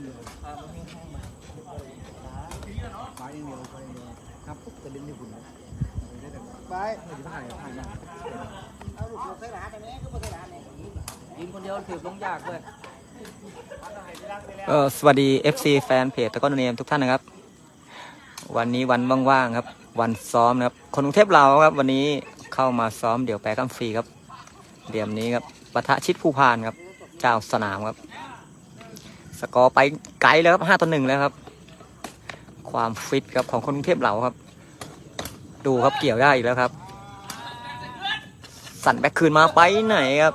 ไฟอย่างเดียวอ่ามันมีแห้งมาไฟอย่างเดียวไฟอย่างเดียวครับปุ๊บจะดึงที่หุ่นได้แต่ไปไม่ได้ถ่ายถ่ายมาเอาลูกใส่หัสอันนี้ก็ไม่ใส่หัสเนี่ยยิงคนเดียวถือลงยากเลยก็สวัสดี FC แฟนเพจตะก้อนเนมทุกท่านนะครับ วันนี้วันว่างๆครับ วันซ้อมนะครับ คนกรุงเทพเราครับ วันนี้เข้ามาซ้อมเดี๋ยวแปรกัมฟรีครับ เดียมนี้ครับปะทะชิดภูพานครับ เจ้าสนามครับ สกอร์ไปไกลแล้วครับห้าต่อหนึ่งแล้วครับ ความฟิตครับของคนกรุงเทพเราครับ ดูครับเกี่ยวได้อีกแล้วครับ สั่นแบ็คคืนมาไปไหนครับ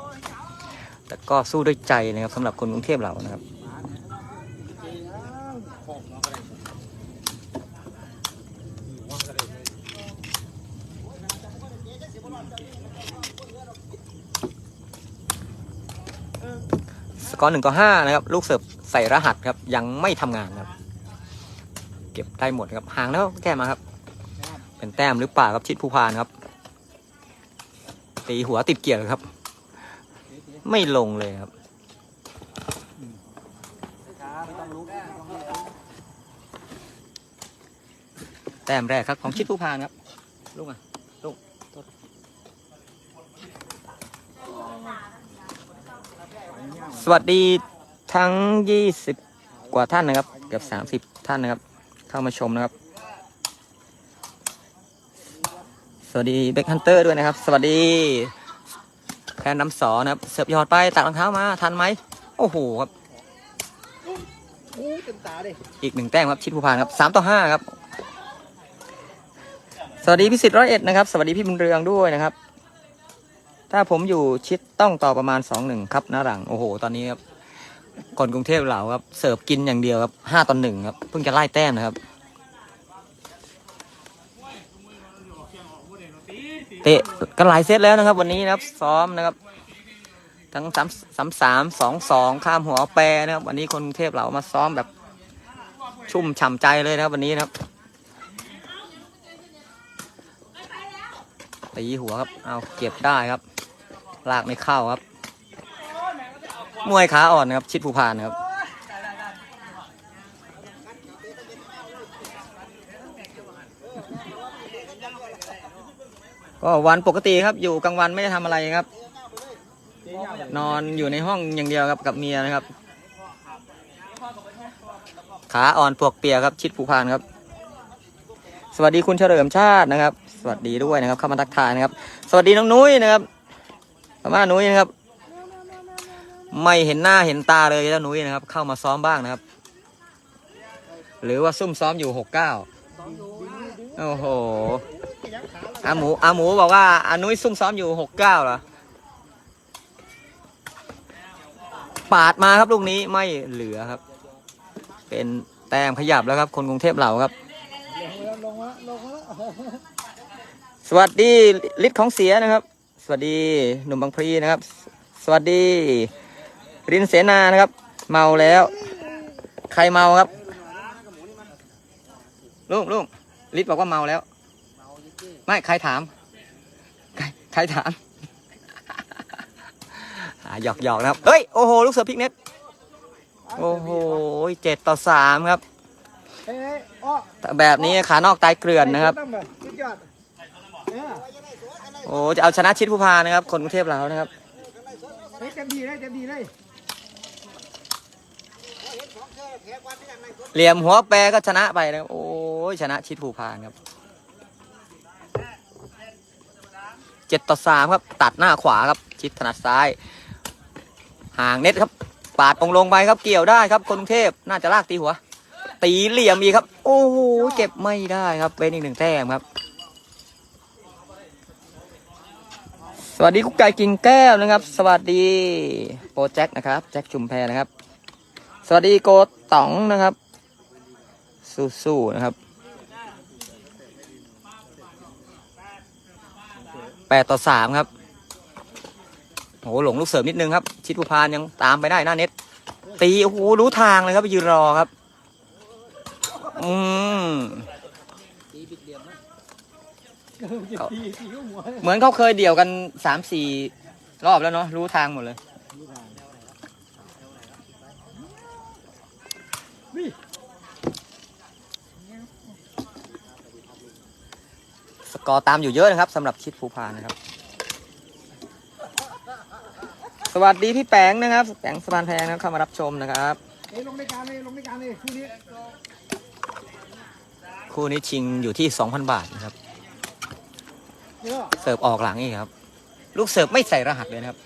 แต่ก็สู้ด้วยใจนะครับสำหรับคนกรุงเทพเรานะครับสกอร์หนึ่งต่อห้านะครับ ลูกเสิร์ฟ ส่รหัสครับ ยังไม่ทำงานครับ เก็บได้หมดครับห่างแล้วแก้มาครับ เป็นแต้มหรือเปล่าครับชิดภูพานครับ ตีหัวติดเกียวเลยครับ ไม่ลงเลยครับแต้มแรกครับของชิดภูพานครับลูกอะลูกสวัสดี ทั้ง 20 กว่าท่านนะครับ เกือบ 30 ท่านนะครับ เข้ามาชมนะครับ สวัสดีเบคฮันเตอร์ด้วยนะครับ สวัสดีแคนน้ำสอนะครับ เสิร์ฟยอดไปตักรองเท้ามาทันไหมโอ้โหครับอีกหนึ่งแต้มครับชิดภูพานครับสามต่อห้าครับ สวัสดีพิสิทธิ์ร้อยเอ็ดนะครับ สวัสดีพี่บุญเรืองด้วยนะครับ ถ้าผมอยู่ชิดต้องต่อประมาณสองหนึ่งครับนาหลัง โอ้โห ตอนนี้ครับ คนกรุงเทพเราครับ เสิร์ฟกินอย่างเดียวครับห้าต่อหนึ่งครับ เพิ่งจะไล่แต้มนะครับ เตะกันหลายเซตแล้วนะครับวันนี้นะครับ ซ้อมนะครับ ทั้งสามสามสามสองสองข้ามหัวแปรนะครับ วันนี้คนกรุงเทพเรามาซ้อมแบบชุ่มฉ่ำใจเลยนะครับวันนี้นะครับตีหัวครับ เอาเก็บได้ครับ ลากไม่เข้าครับ มวยขาอ่อนนะครับ ชิดภูพานครับ ก็วันปกติครับอยู่กลางวันไม่ได้ทำอะไรครับ นอนอยู่ในห้องอย่างเดียวครับกับเมียนะครับ ขาอ่อนปวกเปียกครับ ชิดภูพานครับ สวัสดีคุณเฉลิมชาตินะครับ สวัสดีด้วยนะครับเข้ามาทักทายนะครับ สวัสดีน้องนุ้ยนะครับพม่านุ้ยนะครับ ไม่เห็นหน้าเห็นตาเลยเจ้านุ้ยนะครับ เข้ามาซ้อมบ้างนะครับ หรือว่าซุ่มซ้อมอยู่หกเก้าโอ้โหอาหมูอาหมูบอกว่าอานุ้ยซุ่มซ้อมอยู่หกเก้าเหรอปาดมาครับลูกนี้ไม่เหลือครับ เป็นแต้มขยับแล้วครับ คนกรุงเทพเราครับ สวัสดีฤทธิ์ของเสียนะครับ สวัสดีหนุ่มบางพลีนะครับ สวัสดี รินเสนานะครับ เมาแล้ว ใครเมาครับ ลุงลุงฤทธิ์บอกว่าเมาแล้ว ไม่ใครถามใครใครถามหยอกหยอกนะครับ เฮ้ย โอ้โห ลูกเสือพิกเน็ต โอ้โหเจ็ดต่อสามครับ แบบนี้ขานอกตายเกลื่อนนะครับ โอ้จะเอาชนะชิดผู้พานะครับ คนกรุงเทพเรานะครับเต็มทีเลยเต็มทีเลย เหลี่ยมหัวแปรก็ชนะไปนะครับ โอ้ยชนะชิดภูพานครับเจ็ดต่อสามครับ ตัดหน้าขวาครับ ชิดถนัดซ้าย ห่างเน็ตครับ ปาดองลงไปครับ เกี่ยวได้ครับคนกรุงเทพน่าจะลากตีหัว ตีเหลี่ยมอีกครับ โอ้โห เก็บไม่ได้ครับ เป็นอีกหนึ่งแต้มครับ สวัสดีกุ๊กไก่กิ่งแก้วนะครับ สวัสดีโปรแจ็คนะครับ แจ็คชุมแพรนะครับ สวัสดีโกต๋องนะครับ สู้ๆนะครับแปดต่อสามครับโหหลงลูกเสริมนิดนึงครับ ชิดภูพานยังตามไปได้หน้าเน็ต ตีโอ้โหรู้ทางเลยครับไปยืนรอครับ อืมตีบิดเหลี่ยมนะเอาตีตีหัวเหมือนเขาเคยเดี่ยวกันสามสี่รอบแล้วเนาะรู้ทางหมดเลย นี่ทาง สกอร์ตามอยู่เยอะนะครับสำหรับชิดภูพานนะครับ สวัสดีพี่แปงนะครับ แปงสะพานแพงนะครับเข้ามารับชมนะครับ เอ้ยลงในการเลยลงในการเลยคู่นี้คู่นี้ชิงอยู่ที่ 2,000 บาทนะครับนี่ก็เสิร์ฟออกหลังอีกครับ ลูกเสิร์ฟไม่ใส่รหัสเลยนะครับ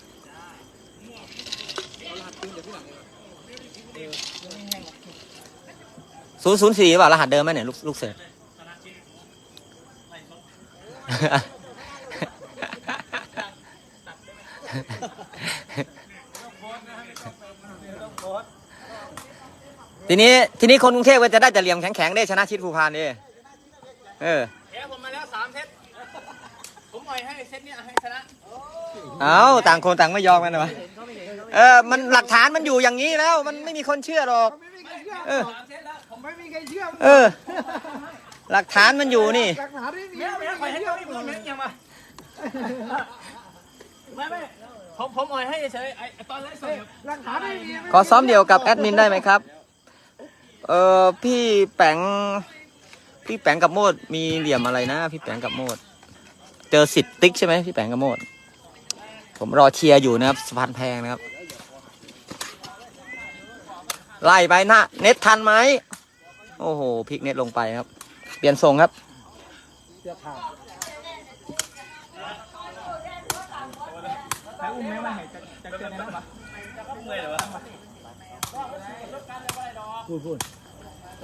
ศูนย์ศูนย์สี่เปล่ารหัสเดิมไหมเนี่ยลูกลูกเสิร์ฟทีนี้ทีนี้คนกรุงเทพก็จะได้แต่เหลี่ยมแข็งๆได้ชนะชิดภูพานดิเออแพ้ผมมาแล้วสามเซตผมปล่อยให้เซตนี้ให้ชนะเอาต่างคนต่างไม่ยอมกันวะเออมันหลักฐานมันอยู่อย่างนี้แล้ว มันไม่มีคนเชื่อหรอกไม่มีใครเชื่อเอ อสามเซตแล้วผมไม่มีใครเชื่อเออ หลักฐานมันอยู่นี่ หลักฐานไม่มีแพ้ไม่แพ้มีปใคล่รอยให้เชื่อเขาอีกคนนึงยังมาไม่ไม่ผมผมปล่อยให้เฉยไอ้ตอนแรกส่งหลักฐานไม่มีขอซ้อมเดียวกับแอดมินได้ไหมครับ เออพี่แปงพี่แปงกับโมดมีเหลี่ยมอะไรนะ พี่แปงกับโมดเจอสิทธิ์ติ๊กใช่ไหมพี่แปงกับโมดผมรอเชียร์อยู่นะครับสะพานแพงนะครับไล่ไปหน้าเน็ตทันไหม โอ้โหพลิกเน็ตลงไปครับ เปลี่ยนทรงครับเสื้อขาดใครอุ้มไหมว่าไหนจะจะเกิดอะไรบ้างพูดพูด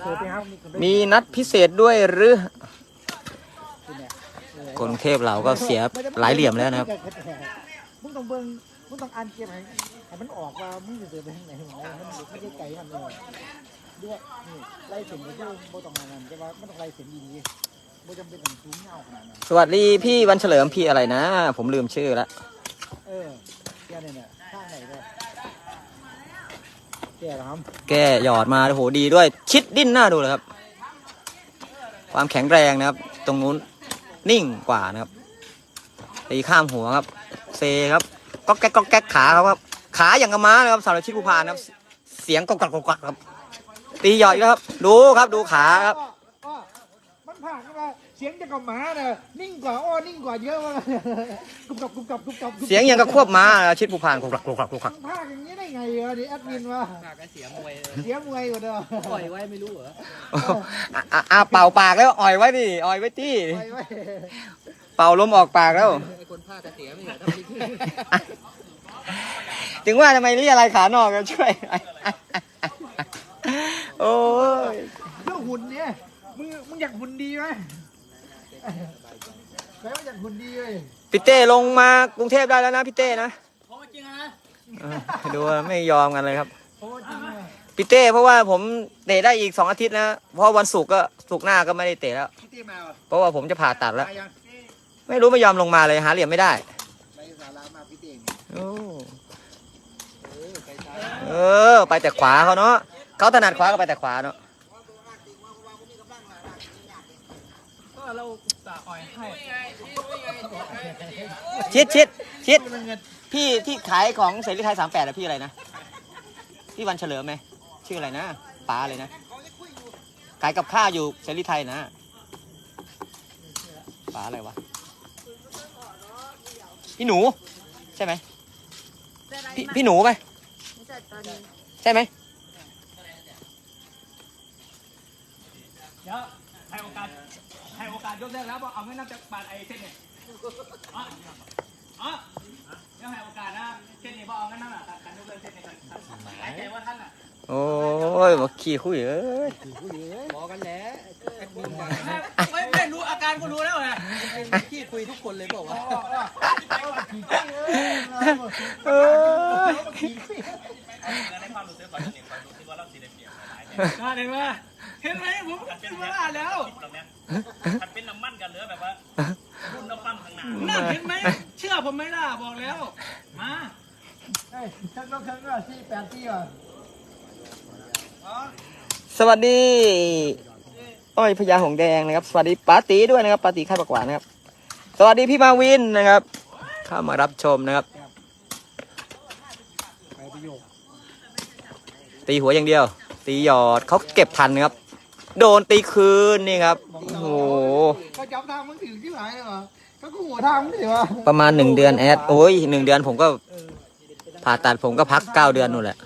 เจอไปครับมีนัดพิเศษด้วยหรือ คนเออกรุงเทพเราก็เสียหลายเหลี่ยมแล้วนะครับ มึงต้องเบิ่งมึงต้องอ่านเกมให้ให้มันออกว่ามึงจะเดินไปทางไหนของมันมันไม่ใช่ไกลมันเลย ด้วยนี่ไล่เสียงไปด้วยโบต้องงานนั้นแต่ว่ามันต้องไล่เสียงดีๆโบจำเป็นต้องสูงเงาขนาดนั้นสวัสดีพี่วันเฉลิมพี่อะไรนะ ผมลืมชื่อแล้วเออแกเนี่ยเนี่ยข้างไหนด้วยแกเหรอครับแกหยอดมาโอ้โหดีด้วย ชิดดิ้นหน้าดูเลยครับ ความแข็งแรงนะครับ ตรงนู้นนิ่งกว่านะครับตีข้ามหัวครับ เซครับก็แก๊กก็แก๊กขาเขาครับ ขาอย่างกระม้าเลยครับสำหรับชิดภูพานครับ เสียงกกักกกักครับ ตีหยอดอีกแล้วครับ ดูครับดูขาครับ อ้ออ้อมันผ่านเข้ามาเสียงจะกับหมาเนี่ยนิ่งกว่าอ้อนิ่งกว่าเยอะมากกุบกับกุบกับกุบกับกุบกับเสียงอย่างกับควบม้าชิดภูพานกุกกักกุกกักกุกกักมันพากอย่างนี้ได้ไงเออดิแอดมินว่าหากเสียมวยเสียมวยกว่าเดิมปล่อยไว้ไม่รู้เหรออะอะอะเป่าปากแล้วอ่อยไว้ดิอ่อยไว้ที่ไปไว้เป่าลมออกปากแล้ว ไอ้คนพากเสียไม่เหรอทำดีถึงว่าทำไมเรียกอะไรขานอกกันช่วย โอ้ยเรื่องหุ่นเนี่ยมึงมึงอยากหุ่นดีไหมแปลว่าอยากหุ่นดีเลยพี่เต้ลงมากรุงเทพได้แล้วนะพี่เต้นะโอ้จริงฮะเออดูว่าไม่ยอมกันเลยครับโอ้จริงเลยพี่เต้เพราะว่าผมเตะได้อีกสองอาทิตย์นะเพราะวันศุกร์ก็ศุกร์หน้าก็ไม่ได้เตะแล้วพี่ตีมาเหรอเพราะว่าผมจะผ่าตัดแล้วมายังไม่รู้ไม่ยอมลงมาเลยหาเหลี่ยมไม่ได้ไปสารามาพี่ตีโอ้เออไปซ้ายเออ ไปแต่ขวาเขาเนาะ เขาถนัดขวาก็ไปแต่ขวาเนาะเราจะอ่อยให้ชิดชิดชิดพี่ที่ขายของเสรีไทยสามแปดอะพี่อะไรนะพี่วันเฉลิมไหมชื่ออะไรนะป๋าเลยนะขายกับข้าวอยู่เสรีไทยนะป๋าอะไรวะพี่หนูใช่ไหมพี่พี่หนูไหมใช่ไหม เดี๋ยวให้โอกาสให้โอกาสยกเลิกแล้วบอกเอาเงินนับจากบาทไอ้เส้นเนี่ยอ๋ออ๋อเดี๋ยวให้โอกาสนะเส้นนี้บอกเอาเงินนั่นแหละการยกเลิกเส้นนี้กันหายใจว่าท่านอะโอ้ยบอกขี้คุยเอ้ยบอกกันแล้วไม่ไม่รู้อาการก็รู้แล้วไงขี้คุยทุกคนเลยบอกว่าเอ อเห็นไหมเห็นไหมผมคิดว่าแล้วมันเป็นน้ำมันกันเหลือแบบว่ารุ่นน้ำปั้นข้างหน้าน่าเห็นไหมเชื่อผมไหมล่ะบอกแล้ว มาเฮ้ยฉันต้องฉันก็สี่แปดสี่อะสวัสดี อ้อยพญาหงส์แดงนะครับ สวัสดีปาตีด้วยนะครับปาตีค่ายประกวาดนะครับ สวัสดีพี่มาวินนะครับ เข้ามารับชมนะครับ ตีหัวอย่างเดียว ตีหยอดเขาเก็บทันนะครับ โดนตีคืนนี่ครับโอ้โหเขาจับทางมึงถึงที่ไหนเลยวะเขาก็หัวทางมึงเลยวะประมาณหนึ่งเดือนแอดโอ้ยหนึ่งเดือนผมก็ผ่าตัดผมก็พักเก้าเดือนนู่นแหละ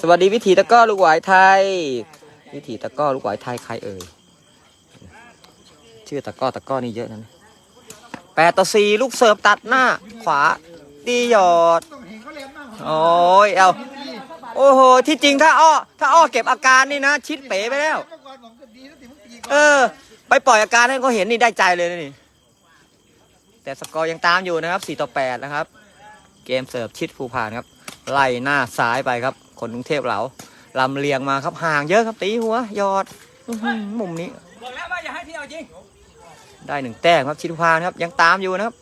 สวัสดีวิถีตะก้อลูกหวายไทย วิถีตะก้อลูกหวายไทยใครเอ่ยชื่อตะก้อตะก้อนี่เยอะนะแปดต่อสี่ลูกเสิร์ฟตัดหน้า ขวาตีหยอด โอ้ยเอาโอ้โหที่จริงถ้าอ้อถ้าอ้อเก็บอาการนี่นะ ชิดเป๋ไปแล้วเมื่อก่อนผมก็ดีนะติมึงตีก่อนเออ ไปปล่อยอาการให้เขาเห็นนี่ได้ใจเลยนะนี่ แต่สกอร์ยังตามอยู่นะครับ4ต่อ8นะครับ เกมเสิร์ฟชิดภูพานครับ ไล่หน้าซ้ายไปครับ คนกรุงเทพเราลำเลียงมาครับห่างเยอะครับตีหัวยอดอื้อหือมุมนี้บอกแล้วว่าอย่าให้พี่เอาจริงได้หนึ่งแต้มครับชิดภูพานครับยังตามอยู่นะครับ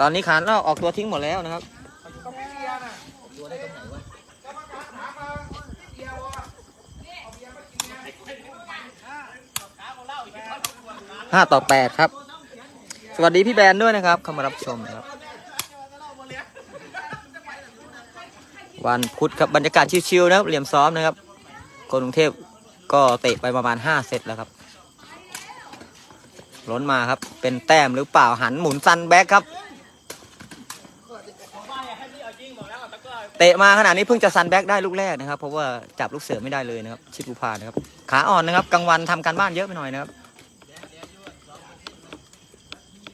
ตอนนี้ขานนอกออกตัวทิ้งหมดแล้วนะครับห้าต่อแปดครับ สวัสดีพี่แบนด้วยนะครับเข้ามารับชมครับ วันพุธครับบรรยากาศชิวๆนะครับเหลี่ยมซ้อมนะครับ คนกรุงเทพก็เตะไปประมาณห้าเซตแล้วครับล้นมาครับ เป็นแต้มหรือเปล่าหันหมุนซันแบ็กครับ เตะมาขนาดนี้เพิ่งจะซันแบ็กได้ลูกแรกนะครับ เพราะว่าจับลูกเสือไม่ได้เลยนะครับ ชิดบุพานะครับ ขาอ่อนนะครับกลางวันทำการบ้านเยอะไปหน่อยนะครับ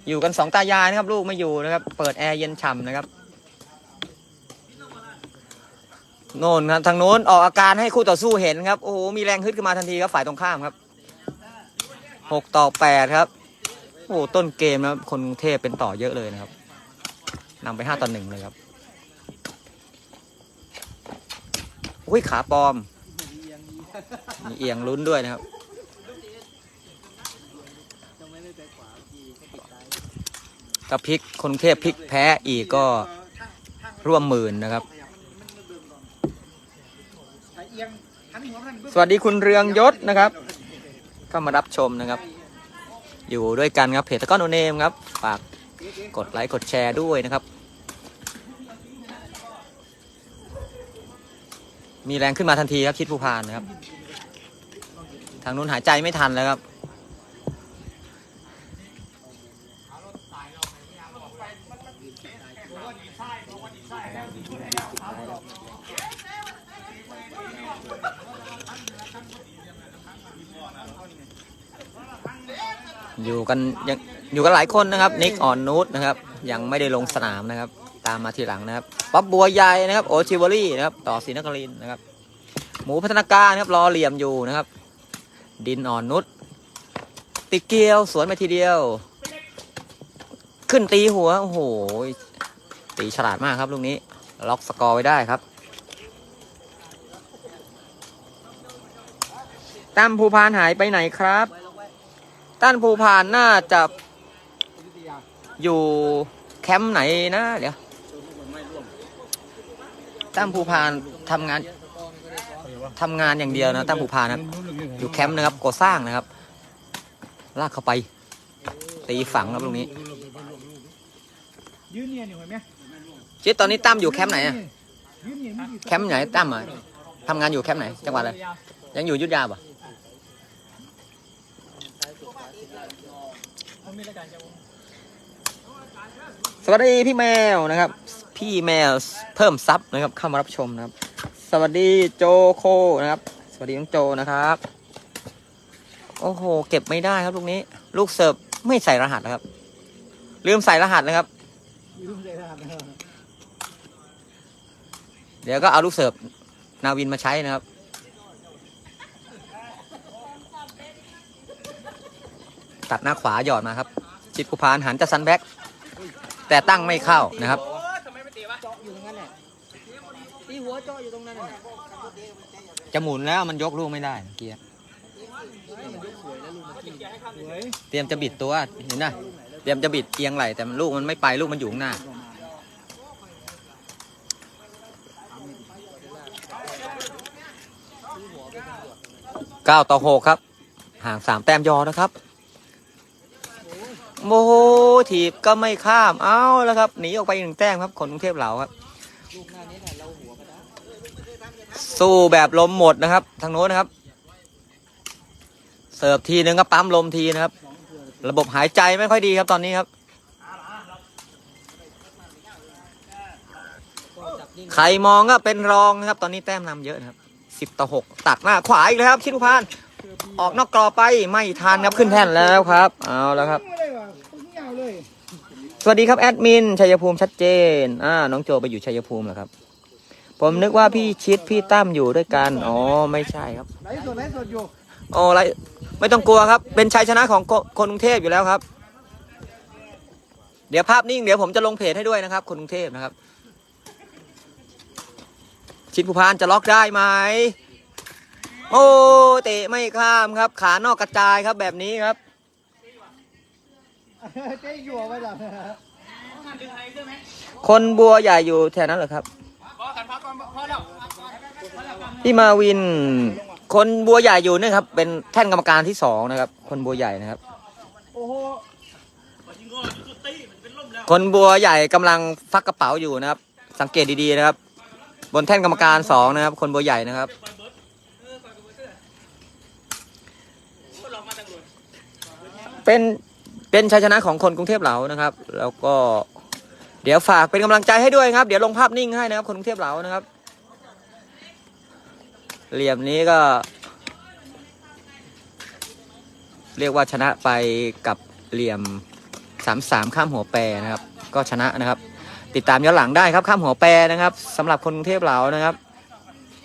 อยู่กันสองตายายนะครับ ลูกไม่อยู่นะครับ เปิดแอร์เย็นฉ่ำนะครับโน่นครับทางโน้นออกอาการให้คู่ต่อสู้เห็นครับโอ้โหมีแรงฮึดขึ้นมาทันทีครับฝ่ายตรงข้ามครับหกต่อแปดครับโอ้โหต้นเกมนะครับคนเทพเป็นต่อเยอะเลยนะครับนำไปห้าต่อหนึ่งเลยครับ อุ้ยขาปลอม มีเอียงลุ้นด้วยนะครับ ถ้าพลิกคนกรุงเทพพลิกแพ้อีกก็ร่วมหมื่นนะครับไอ้เอียงหันหัวมันสวัสดีคุณเรืองยศนะครับ ก็มารับชมนะครับ อยู่ด้วยกันครับเพจตะก้อนโนเนมครับ ฝากกดไลค์กดแชร์ด้วยนะครับ มีแรงขึ้นมาทันทีครับชิดผู้พานนะครับ ทางนู้นหายใจไม่ทันแล้วครับ อยู่กันยังอยู่กันหลายคนนะครับ นิกอ่อนนูตนะครับ ยังไม่ได้ลงสนามนะครับ ตามมาทีหลังนะครับ ป๊บบัวใหญ่นะครับโอชิวอรี่นะครับต่อศรีนครินนะครับ หมูพัฒนาการนะครับรอเหลี่ยมอยู่นะครับ ดินอ่อนนุชติเกียวสวนไปทีเดียว ขึ้นตีหัวโอ้โหตีฉลาดมากครับลูกนี้ ล็อกสกอร์ไว้ได้ครับตั้มภูพานหายไปไหนครับตั้นภูพานน่าจะอยู่แคมป์ไหนนะเดี๋ยว ตั้มภูพานทำงานทำงานอย่างเดียวนะตั้มภูพานนะอยู่แคมป์นะครับก่อสร้างนะครับ ลากเข้าไป ตีฝังครับตรงนี้ยืนเนี่ยอยู่ไหมชิดตอนนี้ตั้มอยู่แคมป์ไหนอะแคมป์ไหนตั้มอะทำงานอยู่แคมป์ไหน จังหวัดอะไรยังอยู่ยุทธยาป่ะสวัสดีพี่แมวนะครับ พี่แมวเพิ่มซับนะครับเข้ามารับชมนะครับ สวัสดีโจโคนะครับ สวัสดีน้องโจนะครับ โอ้โห เก็บไม่ได้ครับลูกนี้ ลูกเสิร์ฟไม่ใส่รหัสนะครับ ลืมใส่รหัสนะครับยืนเลยนะครับเดี๋ยวก็เอาลูกเสิร์ฟนาวินมาใช้นะครับตัดหน้าขวาหยอดมาครับ จิตกุพานหันจะซันแบ็กแต่ตั้งไม่เข้านะครับ เจาะอยู่ตรงนั้นน่ะจะหมุนแล้วมันยกลูกไม่ได้เมื่อกี้เตรียมจะบิดตัวเห็นนะเตรียมจะบิดเอียงไหลแต่มันลูกมันไม่ไปลูกมันอยู่ข้างหน้าเก้าต่อหกครับ ห่างสามแต้มยอนะครับโมโหถีบก็ไม่ข้าม เอาแล้วครับ หนีออกไปหนึ่งแต้มครับ คนกรุงเทพเราครับ สู้แบบลมหมดนะครับ ทางโน้นนะครับ เสิร์ฟทีนึงก็ปั๊มลมทีนะครับ ระบบหายใจไม่ค่อยดีครับตอนนี้ครับ ใครมองก็เป็นรองนะครับ ตอนนี้แต้มนำเยอะนะครับสิบต่อหกตัดหน้าขวาอีกแล้วครับชิดพาน ออกนอกกรอบไปไม่ทันครับขึ้นแท่นแล้วครับ เอาแล้วครับ สวัสดีครับแอดมินชัยภูมิชัดเจนอ่าน้องโจไปอยู่ชัยภูมิเหรอครับ ผมนึกว่าพี่ชิดพี่ตั้มอยู่ด้วยกัน อ๋อ ไม่ใช่ครับไหนสดไหนสดอยู่โอ้ไรไม่ต้องกลัวครับ เป็นชัยชนะของคนคนกรุงเทพอยู่แล้วครับ เดี๋ยวภาพนิ่งเดี๋ยวผมจะลงเพจให้ด้วยนะครับ คนกรุงเทพนะครับ ชิดภูพานจะล็อกได้ไหม โอ้เตะไม่ข้ามครับ ขานอกกระจายครับแบบนี้ครับเจ๊อยู่เอาไว้หลังคนบัวใหญ่อยู่แถวนั้นเหรอครับ พี่มาวิน คนบัวใหญ่อยู่นี่ครับ เป็นแท่นกรรมการที่สองนะครับ คนบัวใหญ่นะครับ คนบัวใหญ่กำลังฟักกระเป๋าอยู่นะครับ สังเกตดีๆนะครับ บนแท่นกรรมการสองนะครับ คนบัวใหญ่นะครับเป็นเป็นชัยชนะของคนกรุงเทพเหลานะครับ แล้วก็ เดี๋ยวฝากเป็นกำลังใจให้ด้วยครับ เดี๋ยวลงภาพนิ่งให้นะครับ คนกรุงเทพเหลานะครับ เหลี่ยมนี้ก็ เรียกว่าชนะไปกับเหลี่ยมสามสามข้ามหัวแปรนะครับ ก็ชนะนะครับ ติดตามย้อนหลังได้ครับข้ามหัวแปรนะครับสำหรับคนกรุงเทพเหลานะครับ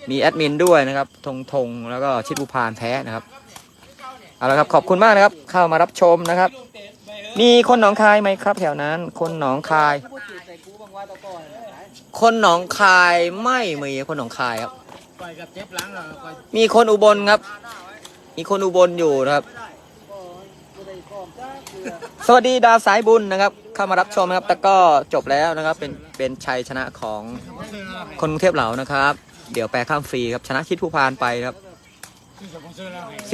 มีแอดมินด้วยนะครับธงธงแล้วก็ชิดบุพานแพ้นะครับเอาละครับขอบคุณมากนะครับ เข้ามารับชมนะครับ มีคนหนองคายไหมครับ แถวนั้น คนหนองคาย คนหนองคายไม่มีคนหนองคายครับ ปล่อยกับเจ็บหลังเหรอปล่อยมีคนอุบลครับ มีคนอุบลอยู่นะครับกูได้กล้องจ้าเกลือสวัสดีดาวสายบุญนะครับ เข้ามารับชมนะครับ แต่ก็จบแล้วนะครับ เป็นเป็นชัยชนะของคนกรุงเทพเหลานะครับ เดี๋ยวแปลข้ามฟรีครับชนะคิดผู้พานไปครับ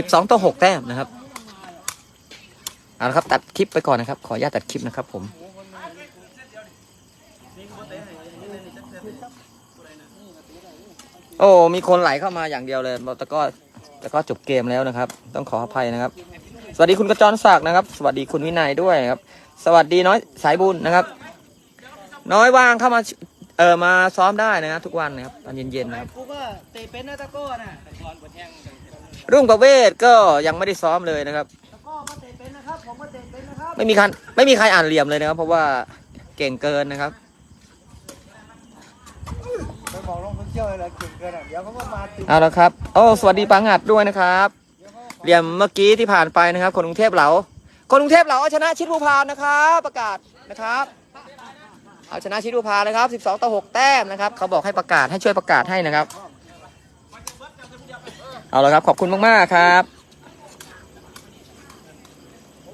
12 ต่อ 6 แต้มนะครับเอาละครับตัดคลิปไปก่อนนะครับ ขออนุญาตตัดคลิปนะครับผม โอ้มีคนไหลเข้ามาอย่างเดียวเลยแต่ก็แต่ก็จบเกมแล้วนะครับ ต้องขออภัยนะครับ สวัสดีคุณกระจรศักดิ์นะครับ สวัสดีคุณวินัยด้วยครับ สวัสดีน้อยสายบุญนะครับ น้อยว่างเข้ามาเออมาซ้อมได้นะครับทุกวันนะครับตอนเย็นๆนะครับกูก็เตะเป็นนะตะก้อนน่ะรุ่งประเวศก็ยังไม่ได้ซ้อมเลยนะครับตะก้อมาเตะเป็นนะครับผมมาเตะเป็นนะครับไม่มีใครไม่มีใครอ่านเหลี่ยมเลยนะครับ เพราะว่าเก่งเกินนะครับ ไป ที่ยวเลยเหรอเก่งเกินอะเดี๋ยวเขาก็มาติดเอาละครับโอ้สวัสดีปังหัดด้วยนะครับเหลี่ยมเมื่อกี้ที่ผ่านไปนะครับ คนกรุงเทพเหลาคนกรุงเทพเหลาเอาชนะชิดภูพานนะครับ ประกาศนะครับ เอาชนะชิดภูพานนะครับ 12 ต่อ 6 แต้มนะครับ เขาบอกให้ประกาศให้ช่วยประกาศให้นะครับ เอาละครับขอบคุณมากๆครับ